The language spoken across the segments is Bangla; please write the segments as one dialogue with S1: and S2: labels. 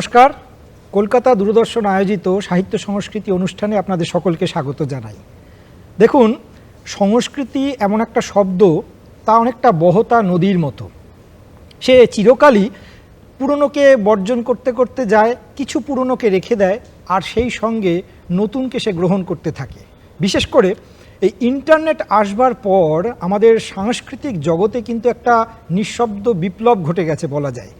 S1: নমস্কার। কলকাতা দূরদর্শন আয়োজিত সাহিত্য সংস্কৃতি অনুষ্ঠানে আপনাদের সকলকে স্বাগত জানাই। দেখুন, সংস্কৃতি এমন একটা শব্দ, তা অনেকটা বহতা নদীর মতো। সে চিরকালই পুরনোকে বর্জন করতে করতে যায়, কিছু পুরনোকে রেখে দেয়, আর সেই সঙ্গে নতুনকে সে গ্রহণ করতে থাকে। বিশেষ করে এই ইন্টারনেট আসবার পর আমাদের সাংস্কৃতিক জগতে কিন্তু একটা নিঃশব্দ বিপ্লব ঘটে গেছে বলা যায়।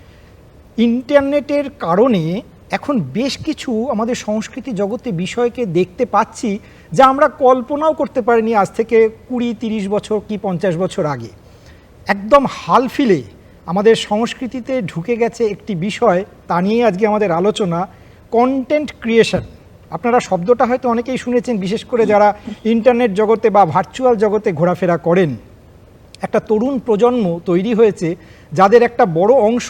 S1: ইন্টারনেটের কারণে এখন বেশ কিছু আমাদের সংস্কৃতি জগতে বিষয়কে দেখতে পাচ্ছি যা আমরা কল্পনাও করতে পারিনি আজ থেকে কুড়ি, তিরিশ বছর কি পঞ্চাশ বছর আগে। একদম হাল ফিলে আমাদের সংস্কৃতিতে ঢুকে গেছে একটি বিষয়, তা নিয়েই আজকে আমাদের আলোচনা কন্টেন্ট ক্রিয়েশন আপনারা শব্দটা হয়তো অনেকেই শুনেছেন, বিশেষ করে যারা ইন্টারনেট জগতে বা ভার্চুয়াল জগতে ঘোরাফেরা করেন। একটা তরুণ প্রজন্ম তৈরি হয়েছে যাদের একটা বড় অংশ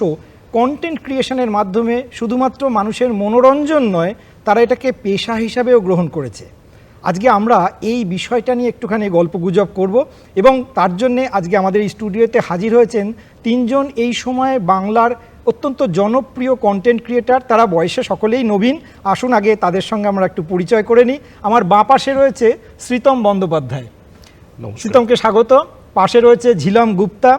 S1: কন্টেন্ট ক্রিয়েশনের মাধ্যমে শুধুমাত্র মানুষের মনোরঞ্জন নয় তারা এটাকে পেশা হিসাবেও গ্রহণ করেছে। আজকে আমরা এই বিষয়টা নিয়ে একটুখানি গল্প গুজব করব এবং তার জন্যে আজকে আমাদের এই স্টুডিওতে হাজির হয়েছেন তিনজন এই সময়ে বাংলার অত্যন্ত জনপ্রিয় কন্টেন্ট ক্রিয়েটার তারা বয়সে সকলেই নবীন। আসুন আগে তাদের সঙ্গে আমরা একটু পরিচয় করে নিই। আমার বাঁ পাশে রয়েছে শ্রীতম বন্দ্যোপাধ্যায়। শ্রীতমকে স্বাগত। পাশে রয়েছে ঝিলাম গুপ্তা।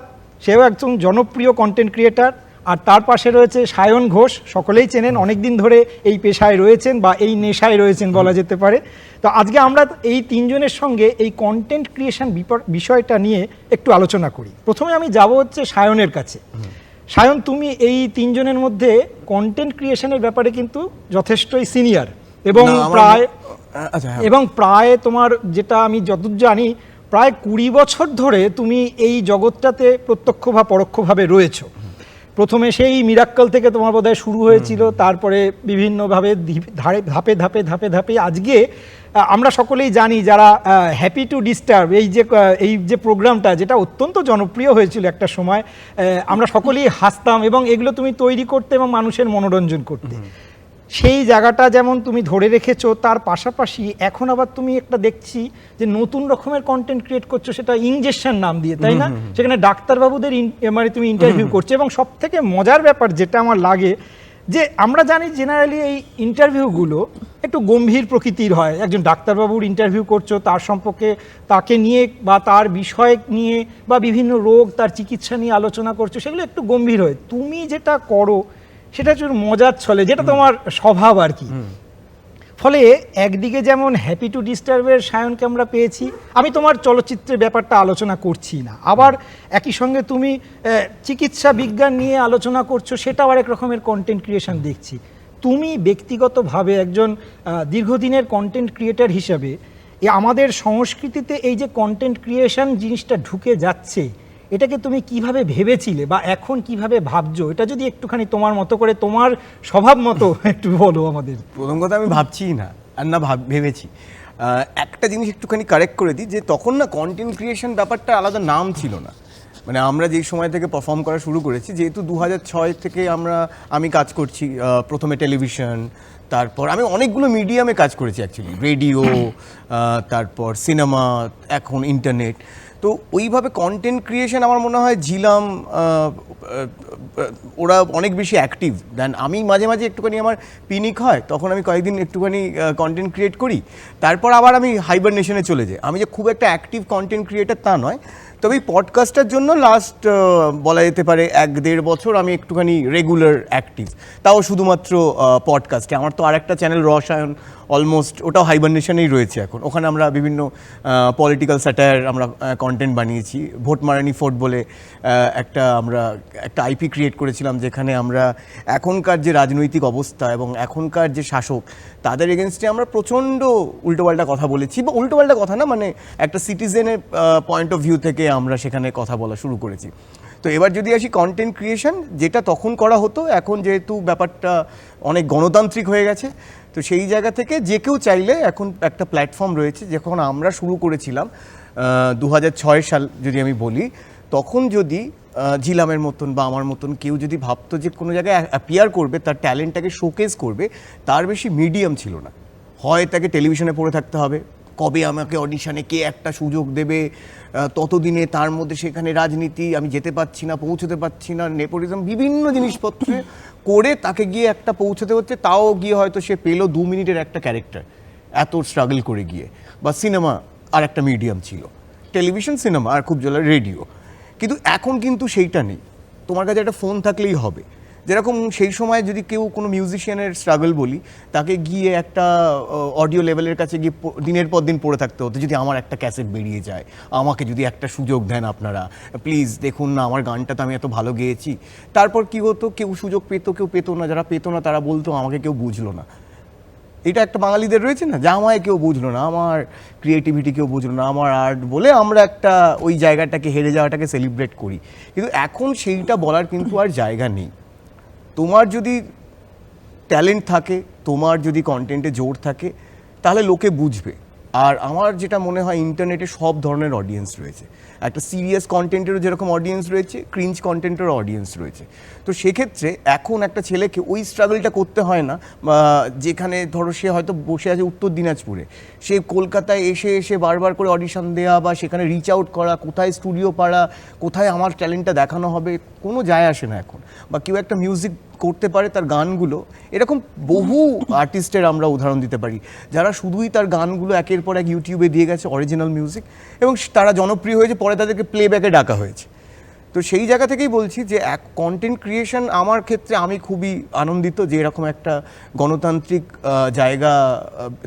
S1: সেও একজন জনপ্রিয় কন্টেন্ট ক্রিয়েটার আর তার পাশে রয়েছে সায়ন ঘোষ। সকলেই চেনেন অনেকদিন ধরে এই পেশায় রয়েছেন বা এই নেশায় রয়েছেন বলা যেতে পারে। তো আজকে আমরা এই তিনজনের সঙ্গে এই কন্টেন্ট ক্রিয়েশন বিষয়টা নিয়ে একটু আলোচনা করি। প্রথমে আমি যাব হচ্ছে সায়নের কাছে। সায়ন তুমি এই তিনজনের মধ্যে কন্টেন্ট ক্রিয়েশনের ব্যাপারে কিন্তু যথেষ্টই সিনিয়র এবং প্রায়
S2: আচ্ছা হ্যাঁ।
S1: এবং প্রায় তোমার যেটা আমি যতদূর জানি প্রায় কুড়ি বছর ধরে তুমি এই জগৎটাতে প্রত্যক্ষ বা পরোক্ষভাবে রয়েছো। প্রথমে সেই মিরাক্কল থেকে তোমার বোধহয় শুরু হয়েছিল তারপরে বিভিন্নভাবে ধারে ধাপে ধাপে ধাপে ধাপে। আজকে আমরা সকলেই জানি যারা হ্যাপি টু ডিস্টার্ব এই যে এই যে প্রোগ্রামটা যেটা অত্যন্ত জনপ্রিয় হয়েছিল একটা সময় আমরা সকলেই হাসতাম এবং এগুলো তুমি তৈরি করতে এবং মানুষের মনোরঞ্জন করতে। সেই জায়গাটা যেমন তুমি ধরে রেখেছো তার পাশাপাশি এখন আবার তুমি একটা দেখছি যে নতুন রকমের কন্টেন্ট ক্রিয়েট করছ সেটা ইঞ্জেকশন নাম দিয়ে তাই না? সেখানে ডাক্তারবাবুদের ইন- মানে তুমি ইন্টারভিউ করছ এবং সব থেকে মজার ব্যাপার যেটা আমার লাগে যে আমরা জানি জেনারেলি এই ইন্টারভিউগুলো একটু গম্ভীর প্রকৃতির হয়। একজন ডাক্তারবাবুর ইন্টারভিউ করছ তার সম্পর্কে তাকে নিয়ে বা তার বিষয় নিয়ে বা বিভিন্ন রোগ তার চিকিৎসা নিয়ে আলোচনা করছ সেগুলো একটু গম্ভীর হয়। তুমি যেটা করো সেটা হচ্ছে মজার ছলে যেটা তোমার স্বভাব আর কি। ফলে একদিকে যেমন হ্যাপি টু ডিস্টার্বের সায়নকে আমরা পেয়েছি আমি তোমার চলচ্চিত্রের ব্যাপারটা আলোচনা করছি না। আবার একই সঙ্গে তুমি চিকিৎসা বিজ্ঞান নিয়ে আলোচনা করছ সেটাও আরেক রকমের কন্টেন্ট ক্রিয়েশন দেখছি। তুমি ব্যক্তিগতভাবে একজন দীর্ঘদিনের কন্টেন্ট ক্রিয়েটার হিসাবে আমাদের সংস্কৃতিতে এই যে কন্টেন্ট ক্রিয়েশন জিনিসটা ঢুকে যাচ্ছে এটাকে তুমি কীভাবে ভেবেছিলে বা এখন কীভাবে ভাবছ? এটা যদি একটুখানি তোমার মতো করে তোমার স্বভাব মতো একটু বলো আমাদের।
S2: প্রথম কথা আমি ভাবছি না আর না ভাব ভেবেছি। একটা জিনিস একটুখানি কারেক্ট করে দিই যে তখন না কন্টেন্ট ক্রিয়েশন ব্যাপারটা আলাদা নাম ছিল না। মানে আমরা যেই সময় থেকে পারফর্ম করা শুরু করেছি যেহেতু দু ছয় থেকে আমরা আমি কাজ করছি প্রথমে টেলিভিশন তারপর আমি অনেকগুলো মিডিয়ামে কাজ করেছি অ্যাকচুয়ালি রেডিও তারপর সিনেমা এখন ইন্টারনেট তো ওইভাবে কন্টেন্ট ক্রিয়েশন আমার মনে হয় ঝিলাম ওরা অনেক বেশি অ্যাক্টিভ দেন আমি মাঝে মাঝে একটুখানি আমার পিনিক হয়, তখন আমি কয়েকদিন একটুখানি কন্টেন্ট ক্রিয়েট করি। তারপর আবার আমি হাইবারনেশনে চলে যাই। আমি যে খুব একটা অ্যাক্টিভ কন্টেন্ট ক্রিয়েটার তা নয়, তবে এই পডকাস্টের জন্য লাস্ট বলা যেতে পারে এক দেড় বছর আমি একটুখানি রেগুলার অ্যাক্টিভ তাও শুধুমাত্র পডকাস্টে আমার তো আর একটা চ্যানেল রসায়ন অলমোস্ট ওটাও হাইবারনেশনেই রয়েছে এখন। ওখানে আমরা বিভিন্ন পলিটিক্যাল স্যাটায়ার আমরা কন্টেন্ট বানিয়েছি। ভোট মারানি ফোর্ট বলে একটা আমরা, একটা আইপি ক্রিয়েট করেছিলাম যেখানে আমরা এখনকার যে রাজনৈতিক অবস্থা এবং এখনকার যে শাসক, তাদের এগেনস্টে আমরা প্রচণ্ড উল্টোপাল্টা কথা বলেছি বা উল্টোপাল্টা কথা না মানে একটা সিটিজেনের পয়েন্ট অফ ভিউ থেকে আমরা সেখানে কথা বলা শুরু করেছি। তো এবার যদি আসি কন্টেন্ট ক্রিয়েশন যেটা তখন করা হতো, এখন যেহেতু ব্যাপারটা অনেক গণতান্ত্রিক হয়ে গেছে, তো সেই জায়গা থেকে যে কেউ চাইলে এখন একটা প্ল্যাটফর্ম রয়েছে, যখন আমরা শুরু করেছিলাম দু হাজার ছয় সাল যদি আমি বলি, তখন যদি ঝিলামের মতন বা আমার মতন কেউ যদি ভাবতো যে কোনো জায়গায় অ্যাপিয়ার করবে, তার ট্যালেন্টটাকে শোকেস করবে, তার বেশি মিডিয়াম ছিল না। হয় তাকে টেলিভিশনে পড়ে থাকতে হবে, কবে আমাকে অডিশনে কে একটা সুযোগ দেবে ততদিনে তার মধ্যে সেখানে রাজনীতি, আমি যেতে পারছি না, পৌঁছতে পারছি না, নেপোটিজম, বিভিন্ন জিনিসপত্রে করে তাকে গিয়ে একটা পৌঁছতে হচ্ছে, তাও গিয়ে হয়তো সে পেল দু মিনিটের একটা ক্যারেক্টার, এত স্ট্রাগল করে গিয়ে। বা সিনেমা আর একটা মিডিয়াম ছিল। টেলিভিশন, সিনেমা আর খুব জলে রেডিও কিন্তু এখন কিন্তু সেইটা নেই। তোমার কাছে একটা ফোন থাকলেই হবে। যেরকম সেই সময় যদি কেউ কোনো মিউজিশিয়ানের স্ট্রাগল বলি, তাকে গিয়ে একটা অডিও লেভেলের কাছে গিয়ে দিনের পর দিন পড়ে থাকতে হতো, যদি আমার একটা ক্যাসেট বেরিয়ে যায়, আমাকে যদি একটা সুযোগ দেন আপনারা প্লিজ দেখুন না, আমার গানটা তো আমি এত ভালো গেয়েছি। তারপর কি হতো, কেউ সুযোগ পেতো, কেউ পেতো না, যারা পেতো না, তারা বলতো, আমাকে কেউ বুঝলো না। এটা একটা বাঙালিদের রয়েছে না? যে আমায় কেউ বুঝলো না, আমার ক্রিয়েটিভিটি কেউ বুঝলো না, আমার আর্ট বলে আমরা একটা, ওই জায়গাটাকে, হেরে যাওয়াটাকে সেলিব্রেট করি। কিন্তু এখন সেইটা বলার কিন্তু আর জায়গা নেই। তোমার যদি ট্যালেন্ট থাকে, তোমার যদি কন্টেন্টে জোর থাকে, তাহলে লোকে বুঝবে। আর আমার যেটা মনে হয় ইন্টারনেটে সব ধরনের অডিয়েন্স রয়েছে। একটা সিরিয়াস কন্টেন্টেরও যেরকম অডিয়েন্স রয়েছে ক্রিঞ্জ কন্টেন্টেরও অডিয়েন্স রয়েছে। তো সেক্ষেত্রে এখন একটা ছেলেকে ওই স্ট্রাগলটা করতে হয় না যেখানে ধরো সে হয়তো বসে আছে উত্তর দিনাজপুরে, সে কলকাতায় এসে এসে বারবার করে অডিশন দেওয়া বা সেখানে রিচ আউট করা, কোথায় স্টুডিও পাড়া, কোথায় আমার ট্যালেন্টটা দেখানো হবে, কোনো যায় আসে না এখন। বা কেউ একটা মিউজিক করতে পারে তার গানগুলো, এরকম বহু আর্টিস্টের আমরা উদাহরণ দিতে পারি। যারা শুধুই তার গানগুলো একের পর এক ইউটিউবে দিয়ে গেছে অরিজিনাল মিউজিক এবং তারা জনপ্রিয় হয়েছে, পরে তাদেরকে প্লেব্যাকে ডাকা হয়েছে। তো সেই জায়গা থেকেই বলছি যে, এক কন্টেন্ট ক্রিয়েশন আমার ক্ষেত্রে আমি খুবই আনন্দিত যে, এরকম একটা গণতান্ত্রিক জায়গা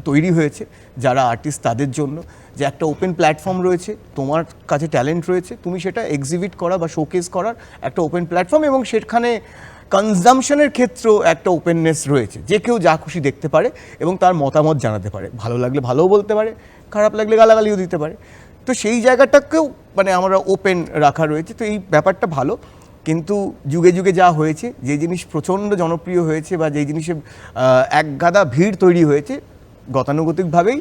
S2: তৈরি হয়েছে, যারা আর্টিস্ট তাদের জন্য। যে একটা ওপেন প্ল্যাটফর্ম রয়েছে, তোমার কাছে ট্যালেন্ট রয়েছে, তুমি সেটা এক্সিবিট করা বা শোকেস করার একটা ওপেন প্ল্যাটফর্ম এবং সেখানে কনজামশনের ক্ষেত্রেও একটা ওপেননেস রয়েছে। যে কেউ যা খুশি দেখতে পারে এবং তার মতামত জানাতে পারে। ভালো লাগলে ভালোও বলতে পারে খারাপ লাগলে গালাগালিও দিতে পারে। তো সেই জায়গাটাকেও মানে আমরা ওপেন রাখা রয়েছে। তো এই ব্যাপারটা ভালো। কিন্তু যুগে যুগে যা হয়েছে যে জিনিস প্রচণ্ড জনপ্রিয় হয়েছে বা যে জিনিসে আহ, এক গাদা ভিড় তৈরি হয়েছে গতানুগতিকভাবেই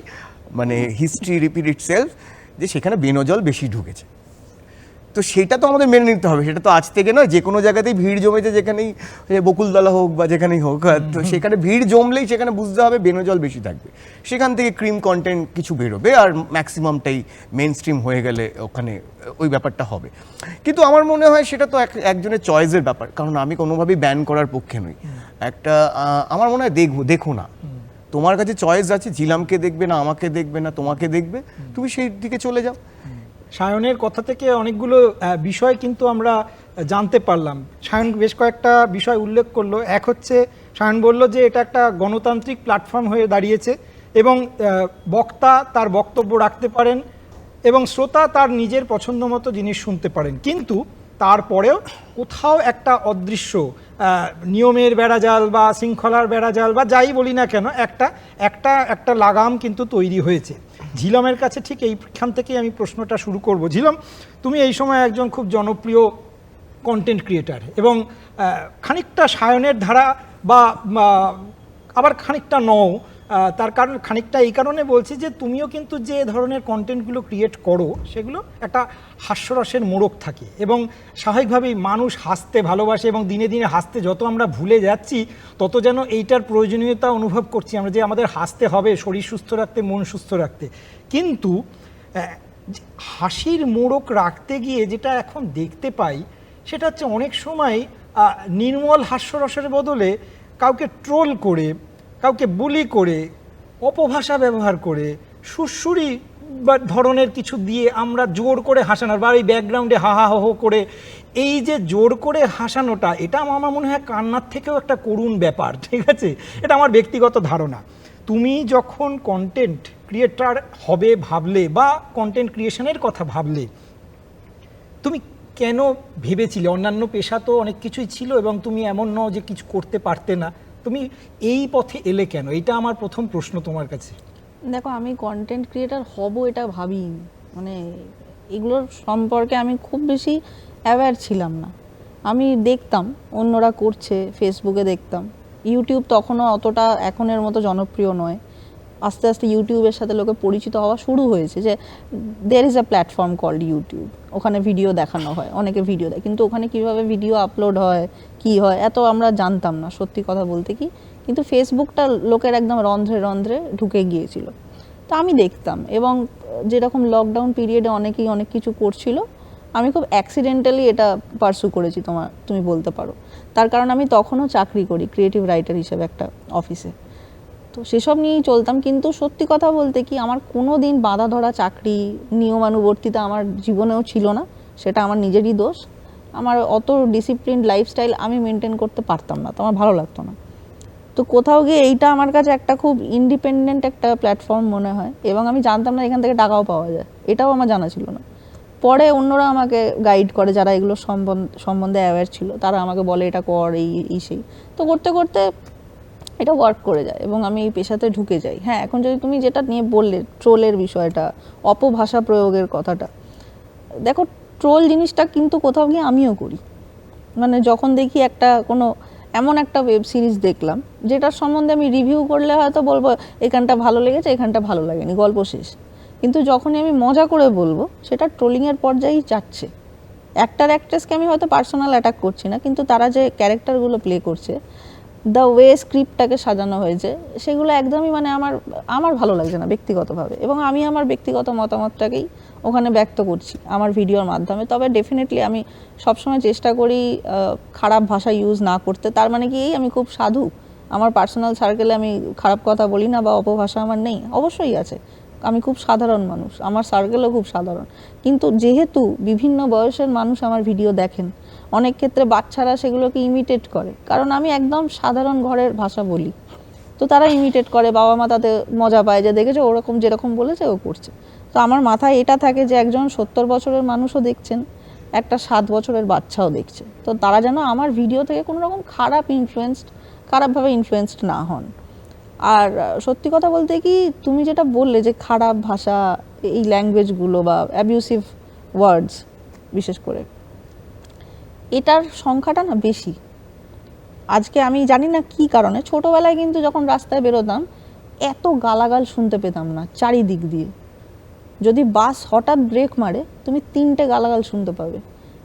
S2: মানে হিস্ট্রি রিপিট ইট সেলফ যে সেখানে বেনজল বেশি ঢুকেছে। তো সেটা তো আমাদের মেনে নিতে হবে সেটা তো আজ থেকে নয় যে কোনো জায়গাতেই ভিড় জমেছে যেখানেই বকুলতলা হোক বা যেখানেই হোক তো সেখানে ভিড় জমলেই সেখানে বুঝতে হবে বেনজল বেশি থাকবে। সেখান থেকে ক্রিম কন্টেন্ট কিছু বেরোবে আর ম্যাক্সিমামটাই মেন স্ট্রিম হয়ে গেলে ওখানে ওই ব্যাপারটা হবে। কিন্তু আমার মনে হয় সেটা তো এক- একজনের চয়েসের ব্যাপার কারণ আমি কোনোভাবেই ব্যান করার পক্ষে নই। একটা আমার মনে হয় দেখব দেখো না। তোমার কাছে চয়েস আছে জিলামকে দেখবে না আমাকে দেখবে না তোমাকে দেখবে তুমি সেই দিকে চলে যাও।
S1: সায়নের কথা থেকে অনেকগুলো বিষয় কিন্তু আমরা জানতে পারলাম। সায়ন বেশ কয়েকটা বিষয় উল্লেখ করল। এক হচ্ছে, সায়ন বলল যে এটা একটা গণতান্ত্রিক প্ল্যাটফর্ম হয়ে দাঁড়িয়েছে এবং বক্তা তার বক্তব্য রাখতে পারেন এবং শ্রোতা তার নিজের পছন্দ মতো জিনিস শুনতে পারেন। কিন্তু তারপরেও কোথাও একটা অদৃশ্য নিয়মের বেড়াজাল বা শৃঙ্খলার বেড়াজাল বা যাই বলি না কেন, একটা একটা একটা লাগাম কিন্তু তৈরি হয়েছে। ঝিলমের কাছে ঠিক এইখান থেকেই আমি প্রশ্নটা শুরু করব। ঝিলম, তুমি এই সময় একজন খুব জনপ্রিয় কন্টেন্ট ক্রিয়েটার এবং খানিকটা সায়নের ধারা বা, আবার খানিকটা নও তার কারণ খানিকটা এই কারণে বলছি যে তুমিও কিন্তু যে ধরনের কন্টেন্টগুলো ক্রিয়েট করো, সেগুলো একটা হাস্যরসের মোড়ক থাকে এবং স্বাভাবিকভাবেই মানুষ হাসতে ভালোবাসে এবং দিনে দিনে হাসতে যত আমরা ভুলে যাচ্ছি, তত যেন এইটার প্রয়োজনীয়তা অনুভব করছি আমরা যে আমাদের হাসতে হবে, শরীর সুস্থ রাখতে, মন সুস্থ রাখতে। কিন্তু হাসির মোড়ক রাখতে গিয়ে যেটা এখন দেখতে পাই, সেটা হচ্ছে অনেক সময় নির্মল হাস্যরসের বদলে কাউকে ট্রোল করে কাউকে বুলি করে, অপভাষা ব্যবহার করে, সুরসুরি বা ধরনের কিছু দিয়ে আমরা জোর করে হাসানোর বা এই ব্যাকগ্রাউন্ডে হাহা হো করে, এই যে জোর করে হাসানোটা, এটা আমার মনে হয় কান্নার থেকেও একটা করুণ ব্যাপার, ঠিক আছে? এটা আমার ব্যক্তিগত ধারণা। তুমি যখন কন্টেন্ট ক্রিয়েটার হবে ভাবলে বা কন্টেন্ট ক্রিয়েশনের কথা ভাবলে, তুমি কেন ভেবেছিলে? অন্যান্য পেশা তো অনেক কিছুই ছিল এবং তুমি এমন নও যে কিছু করতে পারতে না। তুমি এই পথে এলে কেন? এটা আমার প্রথম প্রশ্ন তোমার কাছে।
S3: দেখো, আমি কন্টেন্ট ক্রিয়েটার হব এটা ভাবি মানে এগুলোর সম্পর্কে আমি খুব বেশি অ্যাওয়্যার ছিলাম না। আমি দেখতাম, অন্যরা করছে ফেসবুকে দেখতাম। ইউটিউব তখনও অতটা এখনের মতো জনপ্রিয় নয়। আস্তে আস্তে ইউটিউবের সাথে লোকে পরিচিত হওয়া শুরু হয়েছে যে there is a platform called YouTube ওখানে ভিডিও দেখানো হয়, অনেকে ভিডিও দেয়। কিন্তু ওখানে কীভাবে ভিডিও আপলোড হয়, কি হয়, এত আমরা জানতাম না, সত্যি কথা বলতে কি। কিন্তু ফেসবুকটা লোকের একদম রন্ধ্রে রন্ধ্রে ঢুকে গিয়েছিল। তা আমি দেখতাম এবং যেরকম লকডাউন পিরিয়ডে অনেকেই অনেক কিছু করছিল, আমি খুব অ্যাক্সিডেন্টালি এটা পার্সু করেছি তোমার তুমি বলতে পারো। তার কারণ আমি তখনও চাকরি করি ক্রিয়েটিভ রাইটার হিসেবে একটা অফিসে তো সেসব নিয়েই চলতাম। কিন্তু সত্যি কথা বলতে কি, আমার কোনো দিন বাঁধা ধরা চাকরি নিয়মানুবর্তিতা আমার জীবনেও ছিল না। সেটা আমার নিজেরই দোষ। আমার অত ডিসিপ্লিন লাইফস্টাইল আমি মেনটেন করতে পারতাম না, তো আমার ভালো লাগতো না। তো কোথাও গিয়ে এইটা আমার কাছে একটা খুব ইন্ডিপেন্ডেন্ট একটা প্ল্যাটফর্ম মনে হয় এবং আমি জানতাম না এখান থেকে টাকাও পাওয়া যায়। এটাও আমার জানা ছিল না। পরে অন্যরা আমাকে গাইড করে যারা এগুলো সম্বন্ধ অ্যাওয়্যার ছিল, তারা আমাকে বলে, এটা কর, এই এই, সেই। তো করতে করতে এটা ওয়ার্ক করে যায় এবং আমি এই পেশাতে ঢুকে যাই। হ্যাঁ এখন যদি তুমি যেটা নিয়ে বললে ট্রোলের বিষয়টা, অপভাষা প্রয়োগের কথাটা, দেখো ট্রোল জিনিসটা কিন্তু কোথাও গিয়ে আমিও করি। মানে যখন দেখি একটা কোনো, এমন একটা ওয়েব সিরিজ দেখলাম, যেটার সম্বন্ধে আমি রিভিউ করলে হয়তো বলব, এখানটা ভালো লেগেছে, এখানটা ভালো লাগেনি, গল্প শেষ। কিন্তু যখনই আমি মজা করে বলব, সেটা ট্রোলিংয়ের পর্যায়েই যাচ্ছে। অ্যাক্টার অ্যাক্ট্রেসকে আমি হয়তো পার্সোনাল অ্যাটাক করছি না, কিন্তু তারা যে ক্যারেক্টারগুলো প্লে করছে দ্য ওয়ে স্ক্রিপ্টটাকে সাজানো হয়েছে, সেগুলো একদমই মানে আমার আমার ভালো লাগছে না ব্যক্তিগতভাবে। এবং আমি আমার ব্যক্তিগত মতামতটাকেই ওখানে ব্যক্ত করছি আমার ভিডিওর মাধ্যমে। তবে ডেফিনেটলি আমি সবসময় চেষ্টা করি খারাপ ভাষা ইউজ না করতে। তার মানে কি, এই আমি খুব সাধু। আমার পার্সোনাল সার্কেলে আমি খারাপ কথা বলি না বা অপভাষা আমার নেই। অবশ্যই আছে। আমি খুব সাধারণ মানুষ। আমার সার্কেলও খুব সাধারণ। কিন্তু যেহেতু বিভিন্ন বয়সের মানুষ আমার ভিডিও দেখেন অনেক ক্ষেত্রে বাচ্চারা সেগুলোকে ইমিটেট করে। কারণ আমি একদম সাধারণ ঘরের ভাষা বলি। তো তারা ইমিটেট করে বাবা মা তাতে মজা পায় যে, দেখেছে, ওরকম যেরকম বলেছে, ও করছে। তো আমার মাথায় এটা থাকে যে, একজন সত্তর বছরের মানুষও দেখছেন, একটা সাত বছরের বাচ্চাও দেখছে। তো তারা যেন আমার ভিডিও থেকে কোনো রকম খারাপ ইনফ্লুয়েন্সড খারাপভাবে ইনফ্লুয়েন্সড না হন। আর সত্যি কথা বলতে কি, তুমি যেটা বললে যে, খারাপ ভাষা, এই ল্যাঙ্গুয়েজগুলো বা অ্যাবিউসিভ ওয়ার্ডস বিশেষ করে এটার সংখ্যাটা না বেশি। আজকে আমি জানি না কি কারণে, ছোটবেলায় কিন্তু যখন রাস্তায় বেরোতাম, এত গালাগাল শুনতে পেতাম না চারিদিক দিয়ে। যদি বাস হঠাৎ ব্রেক মারে, তুমি তিনটে গালাগাল শুনতে পাবে।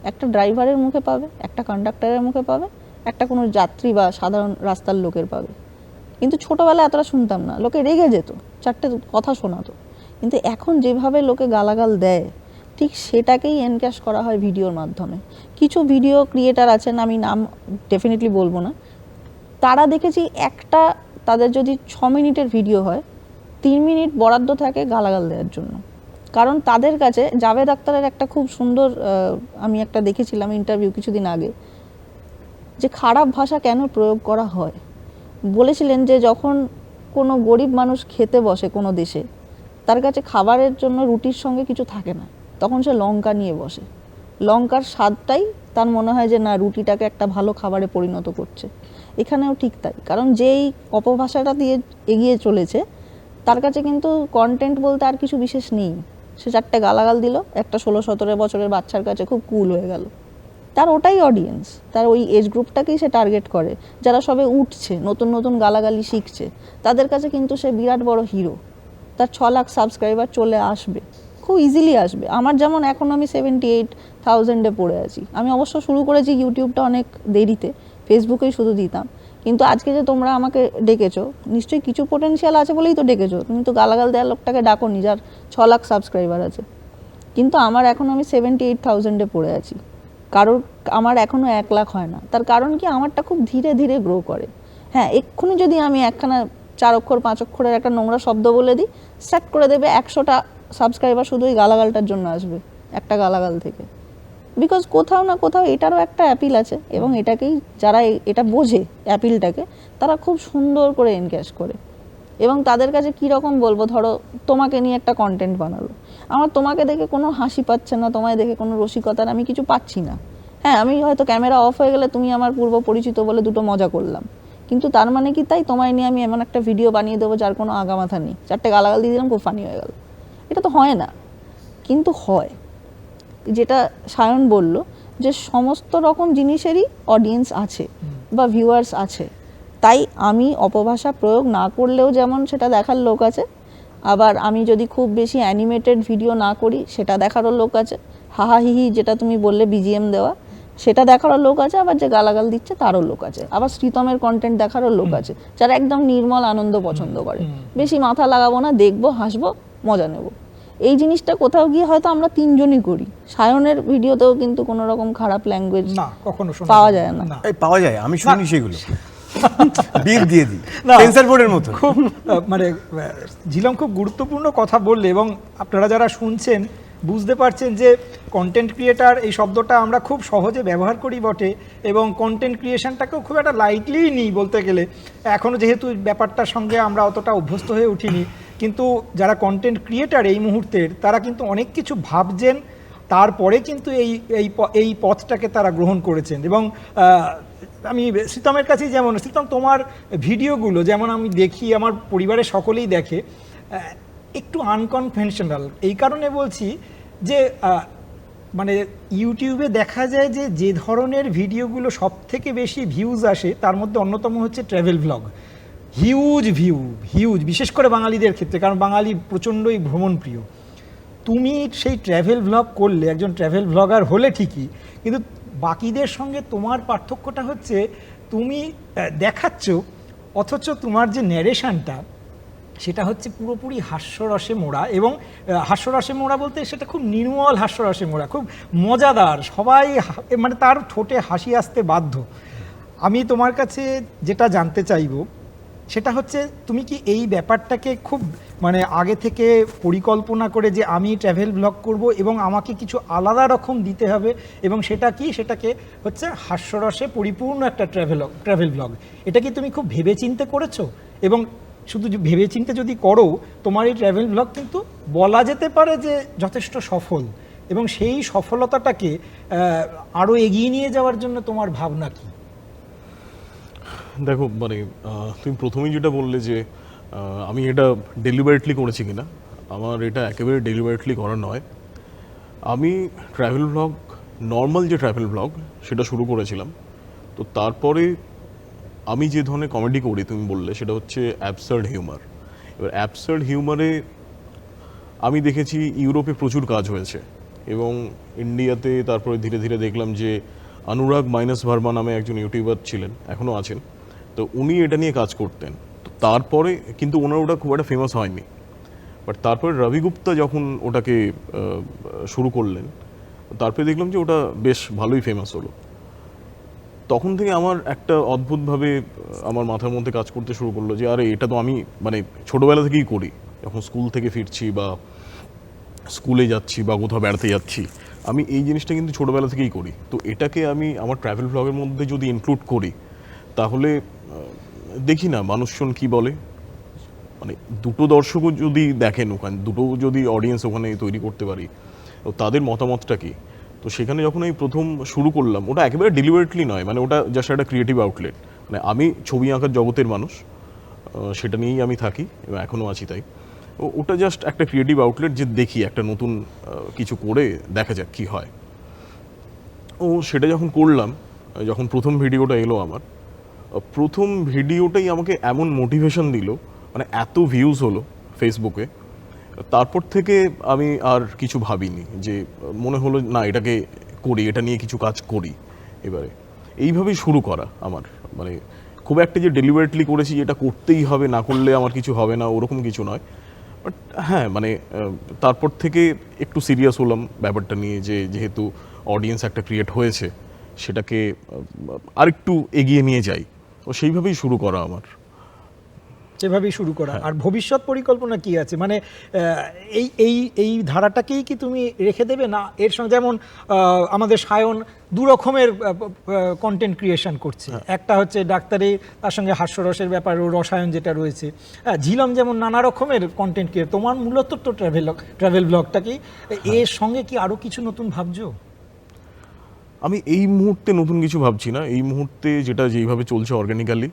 S3: একটা ড্রাইভারের মুখে পাবে, একটা কন্ডাক্টরের মুখে পাবে, একটা কোনো যাত্রী বা সাধারণ রাস্তার লোকের পাবে। কিন্তু ছোটবেলায় এতটা শুনতাম না। লোকে রেগে যেত, চারটে কথা শোনাতো। কিন্তু এখন যেভাবে লোকে গালাগাল দেয় ঠিক সেটাকেই এনক্যাশ করা হয় ভিডিওর মাধ্যমে। কিছু ভিডিও ক্রিয়েটার আছেন, আমি নাম ডেফিনেটলি বলব না। তারা দেখেছি একটা, তাদের যদি ছ মিনিটের ভিডিও হয়, তিন মিনিট বরাদ্দ থাকে গালাগাল দেওয়ার জন্য। কারণ তাদের কাছে জাভেদ আক্তারের একটা খুব সুন্দর আমি একটা দেখেছিলাম ইন্টারভিউ কিছুদিন আগে, যে খারাপ ভাষা কেন প্রয়োগ করা হয়? বলেছিলেন যে যখন কোনো গরিব মানুষ খেতে বসে কোনো দেশে, তার কাছে খাবারের জন্য রুটির সঙ্গে কিছু থাকে না। তখন সে লঙ্কা নিয়ে বসে। লঙ্কার স্বাদটাই তার মনে হয় যে, না, রুটিটাকে একটা ভালো খাবারে পরিণত করছে। এখানেও ঠিক তাই। কারণ যেই অপভাষাটা দিয়ে এগিয়ে চলেছে, তার কাছে কিন্তু কন্টেন্ট বলতে আর কিছু বিশেষ নেই। সে চারটে গালাগাল দিল, একটা ষোলো সতেরো বছরের বাচ্চার কাছে খুব কুল হয়ে গেল। তার ওটাই অডিয়েন্স তার ওই এজ গ্রুপটাকেই সে টার্গেট করে। যারা সবে উঠছে, নতুন নতুন গালাগালি শিখছে, তাদের কাছে কিন্তু সে বিরাট বড় হিরো তার ছ লাখ সাবস্ক্রাইবার চলে আসবে। খুব ইজিলি আসবে। আমার যেমন এখন আমি সেভেন্টি এইট থাউজেন্ডে পড়ে আছি। আমি অবশ্য শুরু করেছি ইউটিউবটা অনেক দেরিতে, ফেসবুকেই শুধু দিতাম। কিন্তু আজকে যে তোমরা আমাকে ডেকেছো, নিশ্চয়ই কিছু পোটেনশিয়াল আছে বলেই তো ডেকেছো। তুমি তো গালাগাল দেওয়ার লোকটাকে ডাকো নি যার ছ লাখ সাবস্ক্রাইবার আছে। কিন্তু আমার এখন আমি সেভেন্টি এইট থাউজেন্ডে পড়ে আছি। কারোর, আমার এখনও এক লাখ হয় না। তার কারণ কি? আমারটা খুব ধীরে ধীরে গ্রো করে। হ্যাঁ এক্ষুনি যদি আমি একখানা চার অক্ষর, পাঁচ অক্ষরের একটা নোংরা শব্দ বলে দিই সেট করে দেবে একশোটা সাবস্ক্রাইবার শুধু ওই গালাগালটার জন্য আসবে, একটা গালাগাল থেকে। বিকজ কোথাও না কোথাও এটারও একটা অ্যাপিল আছে এবং এটাকেই যারা এটা বোঝে অ্যাপিলটাকে তারা খুব সুন্দর করে এনক্যাশ করে। এবং তাদের কাছে কী রকম বলব, ধরো তোমাকে নিয়ে একটা কন্টেন্ট বানালো। আমার তোমাকে দেখে কোনো হাসি পাচ্ছে না, তোমায় দেখে কোনো রসিকতার আমি কিছু পাচ্ছি না। হ্যাঁ আমি হয়তো ক্যামেরা অফ হয়ে গেলে তুমি আমার পূর্ব পরিচিত বলে দুটো মজা করলাম। কিন্তু তার মানে কি তাই? তোমায় নিয়ে আমি এমন একটা ভিডিও বানিয়ে দেবো যার কোনো আগামাথা নেই। চারটে গালাগাল দিয়ে দিলাম, খুব ফানি হয়ে গেল। এটা তো হয় না। কিন্তু হয়। যেটা সায়ন বলল যে সমস্ত রকম জিনিসেরই অডিয়েন্স আছে বা ভিউয়ার্স আছে। তাই আমি অপভাষা প্রয়োগ না করলেও যেমন সেটা দেখার লোক আছে আবার আমি যদি খুব বেশি অ্যানিমেটেড ভিডিও না করি সেটা দেখারও লোক আছে। হাহাহিহি যেটা তুমি বললে বিজিএম দেওয়া সেটা দেখারও লোক আছে আবার যে গালাগাল দিচ্ছে তারও লোক আছে। আবার শ্রীতমের কন্টেন্ট দেখারও লোক আছে যারা একদম নির্মল আনন্দ পছন্দ করে। বেশি মাথা লাগাবো না দেখব হাসবো মজা নেব। এই জিনিসটা কোথাও গিয়ে হয়তো আমরা তিনজনই করি। সায়নের ভিডিওতেও কিন্তু কোনো রকম খারাপ ল্যাঙ্গুয়েজ
S1: না কখনো
S3: পাওয়া যায় না।
S2: এই পাওয়া যায় আমি শুনি সেগুলো। বিপ দিয়ে দিই
S1: না।
S2: সেন্সার বোর্ডের মতো
S1: খুব মানে ঝিলম খুব গুরুত্বপূর্ণ কথা বললে এবং আপনারা যারা শুনছেন বুঝতে পারছেন যে কন্টেন্ট ক্রিয়েটার এই শব্দটা আমরা খুব সহজে ব্যবহার করি বটে এবং কন্টেন্ট ক্রিয়েশনটাকেও খুব একটা লাইটলি নিই বলতে গেলে। এখনও যেহেতু ব্যাপারটার সঙ্গে আমরা অতটা অভ্যস্ত হয়ে উঠিনি কিন্তু যারা কন্টেন্ট ক্রিয়েটার এই মুহূর্তের, তারা কিন্তু অনেক কিছু ভাবছেন, তারপরে কিন্তু এই এই এই পথটাকে তারা গ্রহণ করেছেন। এবং আমি শ্রীতমের কাছেই যেমন শ্রীতম তোমার ভিডিওগুলো যেমন আমি দেখি, আমার পরিবারের সকলেই দেখে একটু আনকনভেনশনাল এই কারণে বলছি যে মানে ইউটিউবে দেখা যায় যে যে ধরনের ভিডিওগুলো সব থেকে বেশি ভিউজ আসে, তার মধ্যে অন্যতম হচ্ছে travel vlog huge view huge বিশেষ করে বাঙালিদের ক্ষেত্রে, কারণ বাঙালি প্রচণ্ডই ভ্রমণ প্রিয় তুমি সেই ট্র্যাভেল ভ্লগ করলে, একজন ট্র্যাভেল ভ্লগার হলে ঠিকই, কিন্তু বাকিদের সঙ্গে তোমার পার্থক্যটা হচ্ছে, তুমি দেখাচ্ছ, অথচ তোমার যে ন্যারেশনটা সেটা হচ্ছে পুরোপুরি হাস্যরসে মোড়া এবং হাস্যরসে মোড়া বলতে সেটা খুব নির্মল হাস্যরসে মোড়া, খুব মজাদার, সবাই মানে তার ঠোঁটে হাসি আসতে বাধ্য। আমি তোমার কাছে যেটা জানতে চাইব সেটা হচ্ছে, তুমি কি এই ব্যাপারটাকে খুব মানে আগে থেকে পরিকল্পনা করে যে আমি ট্রাভেল ব্লগ করব এবং আমাকে কিছু আলাদা রকম দিতে হবে এবং সেটা কি? সেটাকে হচ্ছে হাস্যরসে পরিপূর্ণ একটা ট্রাভেল ট্রাভেল ব্লগ এটা কি তুমি খুব ভেবেচিন্তে করেছ? এবং শুধু যে ভেবেচিন্তে যদি করো, তোমার এই ট্রাভেল ব্লগ কিন্তু বলা যেতে পারে যে যথেষ্ট সফল। এবং সেই সফলতাটাকে আরও এগিয়ে নিয়ে যাওয়ার জন্য তোমার ভাবনা কি?
S4: দেখো মানে তুমি প্রথমেই যেটা বললে যে আমি এটা ডেলিভারেটলি করেছি কিনা, আমার এটা একেবারে ডেলিভারেটলি করা নয়। আমি ট্রাভেল ব্লগ নর্মাল যে ট্রাভেল ব্লগ সেটা শুরু করেছিলাম। তো তারপরে আমি যে ধরনের কমেডি করি, তুমি বললে, সেটা হচ্ছে অ্যাবসার্ড হিউমার এবার অ্যাবসার্ড হিউমারে আমি দেখেছি ইউরোপে প্রচুর কাজ হয়েছে এবং ইন্ডিয়াতে তারপরে ধীরে ধীরে দেখলাম যে, অনুরাগ মাইনাস ভার্মা নামে একজন ইউটিউবার ছিলেন এখনও আছেন। তো উনি এটা নিয়ে কাজ করতেন। তো তারপরে কিন্তু ওনার ওটা খুব একটা ফেমাস হয়নি। বাট তারপরে রবি গুপ্তা যখন ওটাকে শুরু করলেন, তারপরে দেখলাম যে ওটা বেশ ভালোই ফেমাস হলো। তখন থেকে আমার একটা অদ্ভুতভাবে আমার মাথার মধ্যে কাজ করতে শুরু করল যে, আরে, এটা তো আমি মানে ছোটোবেলা থেকেই করি। যখন স্কুল থেকে ফিরছি বা স্কুলে যাচ্ছি বা কোথাও বেড়াতে যাচ্ছি, আমি এই জিনিসটা কিন্তু ছোটোবেলা থেকেই করি। তো এটাকে আমি আমার ট্রাভেল ব্লগের মধ্যে যদি ইনক্লুড করি, তাহলে দেখি না, মানুষজন কি বলে? মানে দুটো দর্শকও যদি দেখেন ওখানে, দুটো যদি অডিয়েন্স ওখানে তৈরি করতে পারি, তো তাদের মতামতটা কি? তো সেখানে যখন আমি প্রথম শুরু করলাম, ওটা একেবারে ডেলিভারেটলি নয় মানে ওটা জাস্ট একটা ক্রিয়েটিভ আউটলেট মানে আমি ছবি আঁকার জগতের মানুষ সেটা নিয়েই আমি থাকি, এবং এখনও আছি তাই। ওটা জাস্ট একটা ক্রিয়েটিভ আউটলেট যে দেখি, একটা নতুন কিছু করে দেখা যাক কি হয়। ও, সেটা যখন করলাম, যখন প্রথম ভিডিওটা এলো আমার প্রথম ভিডিওটাই আমাকে এমন মোটিভেশন দিল মানে এত ভিউজ হলো ফেসবুকে তারপর থেকে আমি আর কিছু ভাবিনি যে, মনে হলো না এটাকে করি, এটা নিয়ে কিছু কাজ করি এবারে। এইভাবেই শুরু করা আমার মানে খুব একটা যে ডেলিভারেটলি করেছি এটা করতেই হবে, না করলে আমার কিছু হবে না, ওরকম কিছু নয়। বাট হ্যাঁ মানে তারপর থেকে একটু সিরিয়াস হলাম ব্যাপারটা নিয়ে যে, যেহেতু অডিয়েন্স একটা ক্রিয়েট হয়েছে, সেটাকে আরেকটু এগিয়ে নিয়ে যাই। তো সেইভাবেই শুরু করা আমার।
S1: সেভাবেই শুরু করা। আর ভবিষ্যৎ পরিকল্পনা কি আছে? মানে এই এই এই ধারাটাকেই কি তুমি রেখে দেবে? না এর সঙ্গে যেমন আমাদের সায়ন দু রকমের কন্টেন্ট ক্রিয়েশন করছে। একটা হচ্ছে ডাক্তারি তার সঙ্গে হাস্যরসের ব্যাপার ও রসায়ন যেটা রয়েছে। হ্যাঁ ঝিলম যেমন নানা রকমের কন্টেন্ট ক্রিয়েট তোমার মূলত তো ট্রাভেল ট্রাভেল ব্লগটা কি এর সঙ্গে কি আরও কিছু নতুন ভাবছ?
S4: আমি এই মুহূর্তে নতুন কিছু ভাবছি না। এই মুহূর্তে যেটা যেইভাবে চলছে অর্গানিক্যালি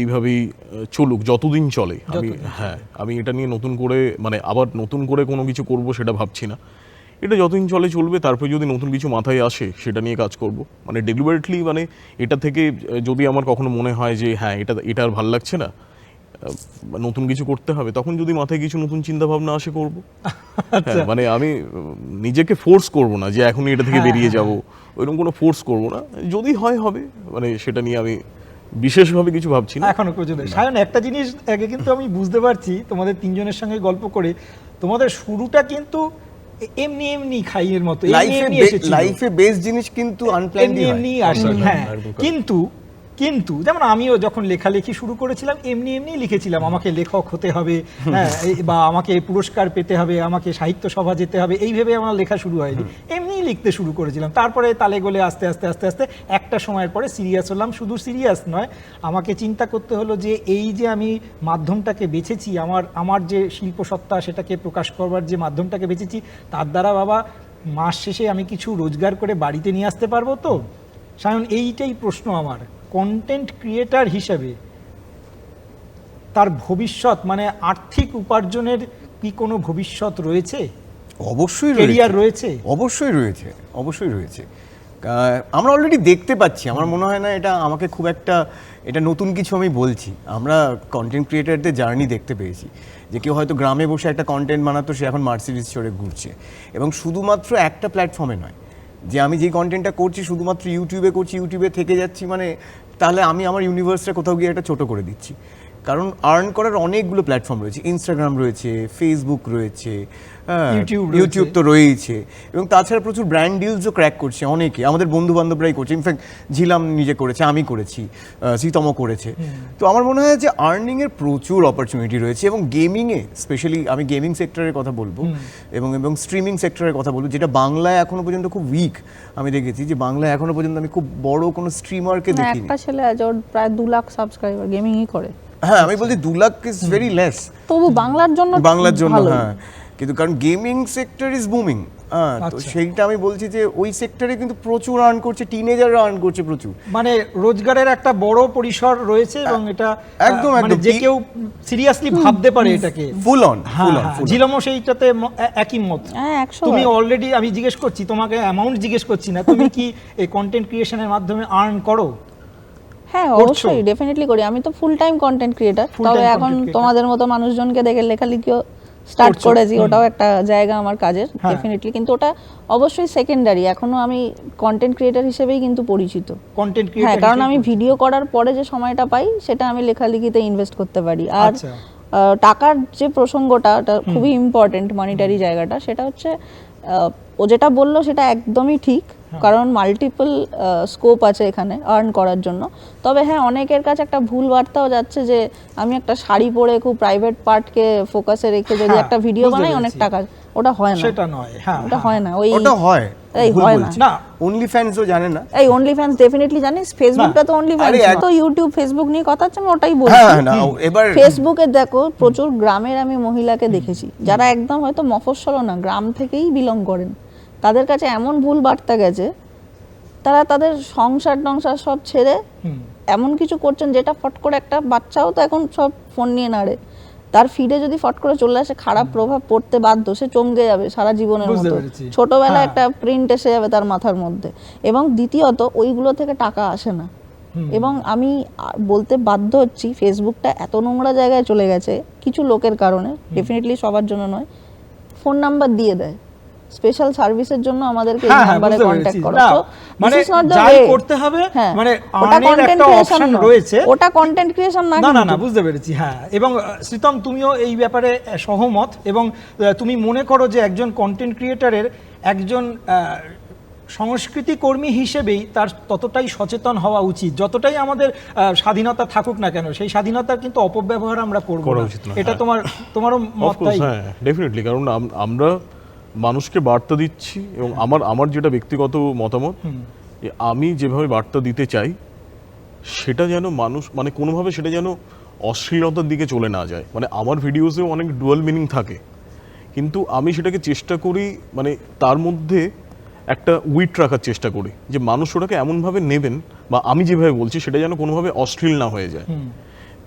S4: এইভাবেই চলুক যতদিন চলে। আমি হ্যাঁ আমি এটা নিয়ে নতুন করে মানে আবার নতুন করে কোনো কিছু করব সেটা ভাবছি না। এটা যতদিন চলে চলবে তারপরে যদি নতুন কিছু মাথায় আসে সেটা নিয়ে কাজ করব। মানে ডেলিভারেটলি মানে এটা থেকে যদি আমার কখনো মনে হয় যে হ্যাঁ এটা এটা আর ভালো লাগছে না নতুন কিছু করতে হবে তখন যদি মাথায় কিছু নতুন চিন্তা ভাবনা আসে করব। হ্যাঁ, মানে আমি নিজেকে ফোর্স করব না যে এখনই এটা থেকে বেরিয়ে যাব ওইরকম কোনো ফোর্স করব না। যদি হয় হবে। মানে সেটা নিয়ে আমি বিশেষভাবে কিছু ভাবছি না।
S1: এখনও পর্যন্ত সায়ন একটা জিনিস আগে কিন্তু আমি বুঝতে পারছি তোমাদের তিনজনের সঙ্গে গল্প করে তোমাদের শুরুটা কিন্তু এমনি এমনি খাইয়ের মতো এমনি
S2: লাইফে
S1: এমনি
S2: লাইফে বেস জিনিস কিন্তু আনপ্ল্যান্ড
S1: এমনি এমনি আসে হ্যাঁ। কিন্তু কিন্তু যেমন আমিও যখন লেখালেখি শুরু করেছিলাম এমনি এমনি লিখেছিলাম আমাকে লেখক হতে হবে হ্যাঁ বা আমাকে পুরস্কার পেতে হবে আমাকে সাহিত্য সভা যেতে হবে এই ভেবে আমার লেখা শুরু হয়নি। এমনি লিখতে শুরু করেছিলাম। তারপরে তালে গলে আস্তে আস্তে আস্তে আস্তে একটা সময়ের পরে সিরিয়াস হলাম। শুধু সিরিয়াস নয় আমাকে চিন্তা করতে হলো যে এই যে আমি মাধ্যমটাকে বেছেছি আমার আমার যে শিল্পসত্তা সেটাকে প্রকাশ করবার যে মাধ্যমটাকে বেছেছি তার দ্বারা বাবা মাস শেষে আমি কিছু রোজগার করে বাড়িতে নিয়ে আসতে পারব তো? সায়ন এইটাই প্রশ্ন আমার। কন্টেন্ট ক্রিয়েটার হিসেবে তার ভবিষ্যৎ মানে আর্থিক উপার্জনের কি কোনো ভবিষ্যৎ রয়েছে?
S2: অবশ্যই রয়েছে।
S1: রয়েছে?
S2: অবশ্যই রয়েছে অবশ্যই রয়েছে। আমরা অলরেডি দেখতে পাচ্ছি আমার মনে হয় না এটা আমাকে খুব একটা এটা নতুন কিছু আমি বলছি। আমরা কন্টেন্ট ক্রিয়েটারদের জার্নি দেখতে পেয়েছি যে কেউ হয়তো গ্রামে বসে একটা কন্টেন্ট বানাতো সে এখন মার্সিডিজ চড়ে ঘুরছে। এবং শুধুমাত্র একটা প্ল্যাটফর্মে নয় যে আমি যে কন্টেন্টটা করছি শুধুমাত্র ইউটিউবে করছি ইউটিউবে থেকে যাচ্ছি মানে তাহলে আমি আমার ইউনিভার্সটা কোথাও গিয়ে একটা ছোট করে দিচ্ছি। কারণ আর্ন করার অনেকগুলো প্ল্যাটফর্ম রয়েছে। ইনস্টাগ্রাম রয়েছে ফেসবুক রয়েছে হ্যাঁ,
S1: ইউটিউব
S2: ইউটিউব তো রয়েছে এবং তাছাড়া প্রচুর ব্র্যান্ড ডিলসও ক্র্যাক করছে অনেকে। আমাদের বন্ধু বান্ধবরাই করছে ইনফ্যাক্ট ঝিলাম নিজে করেছে আমি করেছি সীতম করেছে। তো আমার মনে হয় যে আর্নিং এর প্রচুর অপরচুনিটি রয়েছে এবং গেমিং এ স্পেশালি আমি গেমিং সেক্টরের কথা বলব এবং এবং স্ট্রিমিং সেক্টরের কথা বলব যেটা বাংলায় এখনও পর্যন্ত খুব উইক আমি দেখেছি যে বাংলায় এখনও পর্যন্ত আমি খুব বড় কোনো স্ট্রিমারকে দেখিনি।
S3: একটা ছেলে ওর প্রায় দু লাখ সাবস্ক্রাইবার গেমিংই করে।
S2: হ্যাঁ আমি বলছি দু লাখ ইজ ভেরি লেস
S3: তবু বাংলার জন্য
S2: বাংলার জন্য হ্যাঁ। কিন্তু কারণ গেমিং সেক্টর ইজ বুমিং হ্যাঁ তো
S1: আচ্ছা।
S2: সেইটা আমি বলছি যে ওই সেক্টরে কিন্তু প্রচুর আর্ন করছে টিনেজাররা আর্ন করছে প্রচুর।
S1: মানে রোজগারের একটা বড় পরিসর রয়েছে এবং এটা
S2: একদম,
S1: মানে
S2: একদম।
S1: যে কেউ সিরিয়াসলি ভাবতে পারে এটাকে।
S2: ফুল অন ফুল অন
S1: ঝিলমও সেইটাতে একই মত।
S3: হ্যাঁ
S1: তুমি অলরেডি আমি জিজ্ঞেস করছি তোমাকে অ্যামাউন্ট জিজ্ঞেস করছি না তুমি কি এই কন্টেন্ট ক্রিয়েশনের মাধ্যমে আর্ন করো?
S3: হ্যাঁ অবশ্যই ডেফিনেটলি করি। আমি তো ফুল টাইম কন্টেন্ট ক্রিয়েটার তবে এখন তোমাদের মতো মানুষজনকে দেখে লেখালেখিও স্টার্ট
S1: করেছি।
S3: ওটাও একটা জায়গা আমার কাজের
S1: হ্যাঁ।
S3: ডেফিনেটলি কিন্তু ওটা অবশ্যই সেকেন্ডারি এখনও আমি কন্টেন্ট ক্রিয়েটার হিসেবেই কিন্তু পরিচিত।
S1: কন্টেন্ট
S3: হ্যাঁ কারণ আমি ভিডিও করার পরে যে সময়টা পাই সেটা আমি লেখালেখিতে ইনভেস্ট করতে পারি। আর
S1: আচ্ছা।
S3: টাকার যে প্রসঙ্গটা ওটা খুবই ইম্পর্টেন্ট মনিটারি জায়গাটা। সেটা হচ্ছে আহ, ও যেটা বলল সেটা একদমই ঠিক।
S1: হ্যাঁ।
S3: কারণ মাল্টিপল স্কোপ আছে এখানে আর্ন করার জন্য। তবে হ্যাঁ অনেকের কাছে একটা ভুল বার্তাও যাচ্ছে যে আমি একটা শাড়ি পরে খুব প্রাইভেট পার্টকে ফোকাসে রেখে যদি
S1: হ্যাঁ,
S3: একটা ভিডিও বানাই অনেক টাকা ওটা হয় না।
S1: সেটা নয় হ্যাঁ
S3: ওটা
S1: হ্যাঁ।
S3: হয় না ওই
S2: ওটা হয়
S3: এই হয় না।
S1: না।
S2: অনলি ফ্যান্সও জানে না।
S3: এই অনলি ফ্যান্স ডেফিনেটলি জানিস ফেসবুকটা তো অনলি ফ্যান্স তো ইউটিউব ফেসবুক নিয়ে কথা হচ্ছে আমি ওটাই বলছি।
S2: হ্যাঁ না এবার
S3: ফেসবুকে দেখো প্রচুর গ্রামের আমি মহিলাকে দেখেছি যারা একদম হয়তো মফস্বল না গ্রাম থেকেই বিলং করেন। তাদের কাছে এমন ভুল বার্তা গেছে তারা তাদের সংসার টংসার সব ছেড়ে এমন কিছু করছেন যেটা ফট করে একটা বাচ্চাও তো এখন সব ফোন নিয়ে নাড়ে। তার ফিডে যদি ফট করে চলে আসে খারাপ প্রভাব পড়তে বাধ্য সে চমকে যাবে সারা জীবনের মতো।
S1: পেরেছি।
S3: ছোটবেলায়
S1: হ্যাঁ।
S3: একটা প্রিন্ট এসে যাবে তার মাথার মধ্যে। এবং দ্বিতীয়ত ওইগুলো থেকে টাকা আসে না। এবং আমি বলতে বাধ্য হচ্ছি ফেসবুকটা এত নোংরা জায়গায় চলে গেছে কিছু লোকের কারণে ডেফিনেটলি সবার জন্য নয় ফোন নাম্বার দিয়ে দেয়। স্পেশাল সার্ভিসের জন্য আমাদেরকে এই
S1: হ্যাঁ, হ্যাঁ,
S3: নাম্বারে কন্ট্যাক্ট
S1: পেরেছি।
S3: করো। So,
S1: মানে যাই করতে হবে,
S3: হ্যাঁ,
S1: মানে একটা রয়েছে।
S3: ওটা কন্টেন্ট ক্রিয়েশন না
S1: না না না বুঝতে পেরেছি হ্যাঁ। এবং শ্রীতম তুমিও এই ব্যাপারে সহমত এবং তুমি মনে করো যে একজন কন্টেন্ট ক্রিয়েটারের একজন আহ, সংস্কৃতি কর্মী হিসেবেই তার ততটাই সচেতন হওয়া উচিত। যতটাই আমাদের স্বাধীনতা থাকুক না কেন সেই স্বাধীনতার কিন্তু অপব্যবহার আমরা করব
S4: করা
S1: না।
S4: উচিত
S1: এটা
S4: হ্যাঁ।
S1: তোমার তোমারও মত তাই
S4: হ্যাঁ ডেফিনেটলি কারণ আমরা মানুষকে বার্তা দিচ্ছি এবং আমার আমার যেটা ব্যক্তিগত মতামত আমি যেভাবে বার্তা দিতে চাই সেটা যেন মানুষ মানে কোনোভাবে সেটা যেন অশ্লীলতার দিকে চলে না যায়। মানে আমার ভিডিওসেও অনেক ডুয়াল মিনিং থাকে। কিন্তু আমি সেটাকে চেষ্টা করি মানে তার মধ্যে একটা উইট রাখার চেষ্টা করি। যে মানুষ ওটাকে এমনভাবে নেবেন বা আমি যেভাবে বলছি সেটা যেন কোনোভাবে অশ্লীল না হয়ে যায়।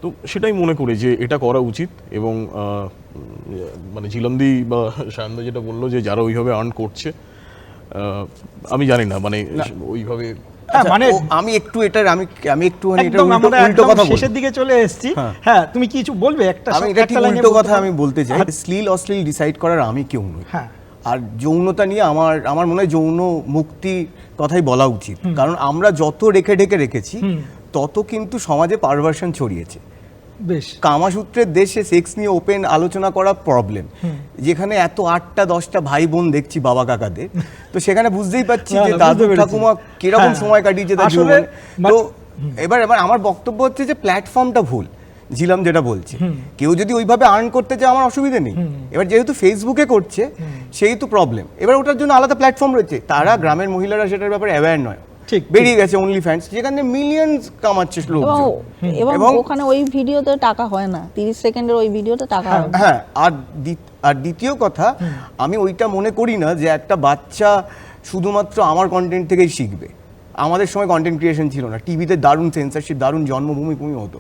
S4: তো সেটাই মনে করি যে এটা করা উচিত এবং আহ, মানে জিলন্দি বা সায়ন্দা যেটা বলল যে যারা ওইভাবে আর্ন করছে আহ, আমি জানি না মানে ওইভাবে
S1: হ্যাঁ
S2: আচ্ছা,
S1: মানে
S2: আমি একটু এটার আমি আমি একটু এটা উল্টো কথা
S1: শেষের দিকে চলে এসেছি।
S2: হ্যাঁ।
S1: হ্যাঁ তুমি কিছু বলবে? একটা
S2: আমি এটা
S1: একটা
S2: উল্টো কথা আমি বলতে চাই।
S1: হ্যাঁ,
S2: শ্লীল অশ্লীল ডিসাইড করার আমি কেউ নই।
S1: হ্যাঁ।
S2: আর যৌনতা নিয়ে আমার আমার মনে হয় যৌন মুক্তি কথাই বলা উচিত। কারণ আমরা যত রেখে ঢেকে রেখেছি তত কিন্তু সমাজে পারভার্সন ছড়িয়েছে।
S1: বেশ।
S2: কামাসূত্রের দেশে সেক্স নিয়ে ওপেন আলোচনা করা প্রবলেম যেখানে এত আটটা দশটা ভাই বোন দেখছি বাবা কাকাদের তো সেখানে বুঝতেই পারছি যে দাদু ঠাকুমা কীরকম
S1: হ্যাঁ।
S2: সময় কাটিয়েছে তার জীবনে। তো এবার এবার আমার বক্তব্য হচ্ছে যে প্ল্যাটফর্মটা ভুল জিলাম যেটা বলছে। কেউ যদি ওইভাবে আর্ন করতে চায় আমার অসুবিধা নেই। এবার যেহেতু ফেসবুকে করছে সেই তো প্রবলেম এবার ওটার জন্য আলাদা প্ল্যাটফর্ম রয়েছে। তারা গ্রামের মহিলারা সেটার ব্যাপারে অ্যাওয়্যার নয়।
S1: ঠিক,
S2: বেরিয়ে গেছে অনলি ফ্যান্স যেখানে মিলিয়নস কামাচ্ছে লোকজন।
S3: এবং ওখানে ওই ভিডিওতে টাকা হয় না তিরিশ সেকেন্ডের ওই ভিডিওতে টাকা হয়
S2: হ্যাঁ আর আর দ্বিতীয় কথা আমি ওইটা মনে করি না যে একটা বাচ্চা শুধুমাত্র আমার কন্টেন্ট থেকেই শিখবে। আমাদের সময় কন্টেন্ট ক্রিয়েশন ছিল না টিভিতে দারুণ সেন্সারশিপ দারুণ জন্মভূমি ভূমি হতো।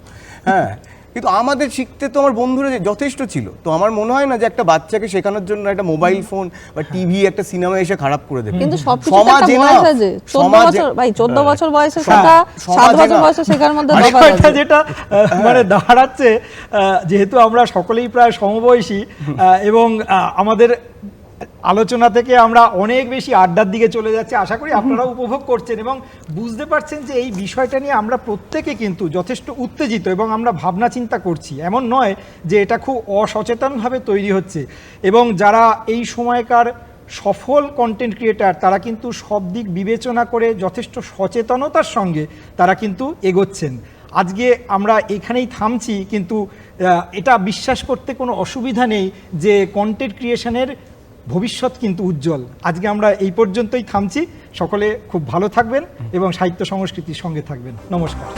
S2: হ্যাঁ কিন্তু আমাদের শিখতে তো আমার বন্ধুরা যে- যথেষ্ট ছিল। তো আমার মনে হয় না যে একটা বাচ্চাকে শেখানোর জন্য একটা মোবাইল ফোন বা টিভি একটা সিনেমা এসে খারাপ করে দেবে।
S3: কিন্তু একটা
S2: সমাজে না,
S3: আছে চোদ্দ
S2: সমাজে-
S3: বছর ভাই চোদ্দ বছর বয়সে
S2: হ্যাঁ,
S3: শেখা সাত বছর বয়সে শেখার মধ্যে।
S1: যেটা মানে দাঁড়াচ্ছে আহ, যেহেতু আমরা সকলেই প্রায় সমবয়সী আহ, এবং আহ, আমাদের আলোচনা থেকে আমরা অনেক বেশি আড্ডার দিকে চলে যাচ্ছে। আশা করি আপনারা উপভোগ করছেন এবং বুঝতে পারছেন যে এই বিষয়টা নিয়ে আমরা প্রত্যেকে কিন্তু যথেষ্ট উত্তেজিত এবং আমরা ভাবনা চিন্তা করছি। এমন নয় যে এটা খুব অসচেতনভাবে তৈরি হচ্ছে এবং যারা এই সময়কার সফল কন্টেন্ট ক্রিয়েটার তারা কিন্তু সব দিক বিবেচনা করে যথেষ্ট সচেতনতার সঙ্গে তারা কিন্তু এগোচ্ছেন। আজকে আমরা এখানেই থামছি কিন্তু এটা বিশ্বাস করতে কোনো অসুবিধা নেই যে কন্টেন্ট ক্রিয়েশনের ভবিষ্যৎ কিন্তু উজ্জ্বল। আজকে আমরা এই পর্যন্তই থামছি। সকলে খুব ভালো থাকবেন এবং সাহিত্য সংস্কৃতির সঙ্গে থাকবেন। নমস্কার।